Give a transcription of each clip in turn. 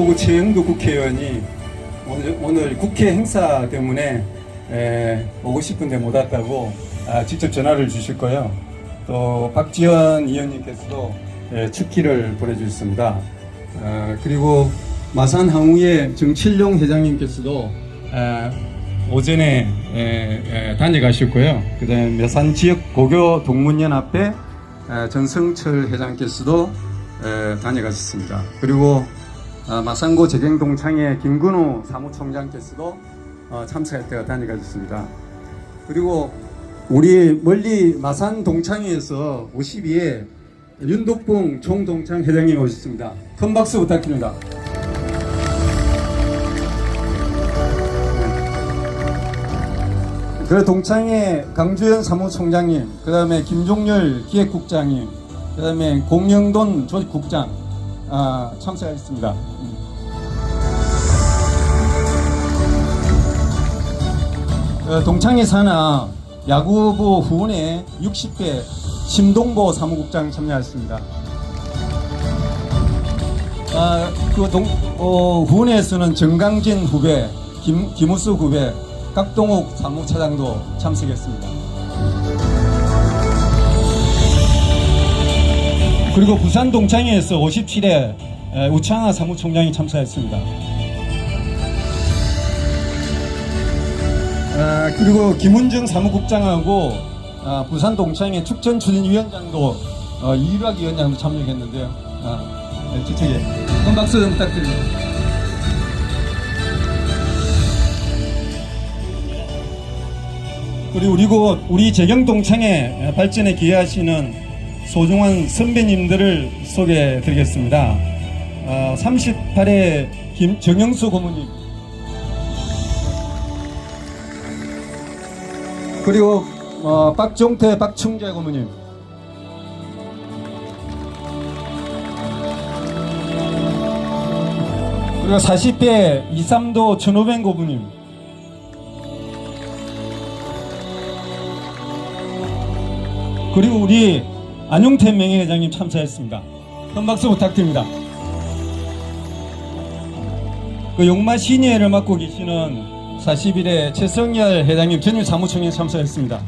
마포구 최영도 국회의원이 오늘, 오늘 국회 행사 때문에 에, 오고 싶은데 못 왔다고 아, 직접 전화를 주셨고요. 또 박지원 의원님께서도 에, 축기를 보내주셨습니다. 어, 그리고 마산 항우의 정칠룡 회장님께서도 에, 오전에 에, 에, 다녀가셨고요. 그다음에 매산 지역 고교 동문연합회 에, 전성철 회장께서도 에, 다녀가셨습니다. 그리고 아, 마산고 재경동 창의 김근우 사무총장께서도 어, 참석할 때가 다녀가셨습니다. 그리고 우리 멀리 마산 동창회에서 52에 윤덕봉 총동창 회장님 오셨습니다. 큰 박수 부탁드립니다. 그 동창회 강주현 사무총장님, 그 다음에 김종열 기획국장님, 그 다음에 공영돈 조직국장 아, 참석하셨습니다. 어, 동창회 산하 야구부 후원회 60대 심동보 사무국장 참여하셨습니다. 아, 그 동, 어, 후원회에서는 정강진 후배, 김, 김우수 후배, 각동욱 사무차장도 참석했습니다. 그리고 부산 동창회에서 57회 우창하 사무총장이 참석했습니다. 아, 그리고 김은정 사무국장하고 아, 부산 동창회 축전 추진위원장도 어, 이유락 위원장도 참여했는데요. 아, 네, 저쪽에 큰 박수 좀 부탁드립니다. 그리고 그리고 우리 재경 동창회 발전에 기여하시는 소중한 선배님들을 소개해 드리겠습니다. 어, 38회 김 정영수 고모님. 그리고 어, 박종태 박충재 고모님. 그리고 40대 이삼도 천오백 고모님. 그리고 우리 안용태 명예회장님 참석했습니다. 큰 박수 부탁드립니다. 그 용마 시니회를 맡고 계시는 41회 최성열 회장님 전임 사무총회 참석했습니다.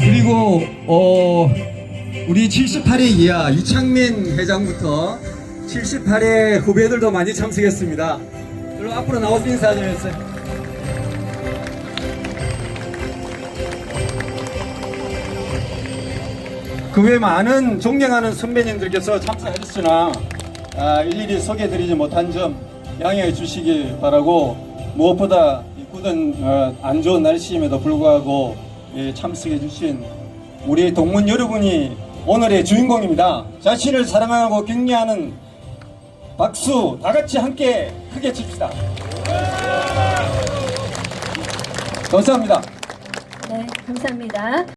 그리고 어 우리 78회 이하 이창민 회장부터 78회 후배들도 많이 참석했습니다. 그리고 앞으로 나와서 인사 좀 해주세요. 그 외 많은 존경하는 선배님들께서 참석하셨으나 아, 일일이 소개드리지 못한 점 양해해 주시기 바라고 무엇보다 이 굳은 어, 안 좋은 날씨임에도 불구하고 예, 참석해 주신 우리 동문 여러분이 오늘의 주인공입니다. 자신을 사랑하고 격려하는 박수 다 같이 함께 크게 칩시다. 감사합니다. 네, 감사합니다.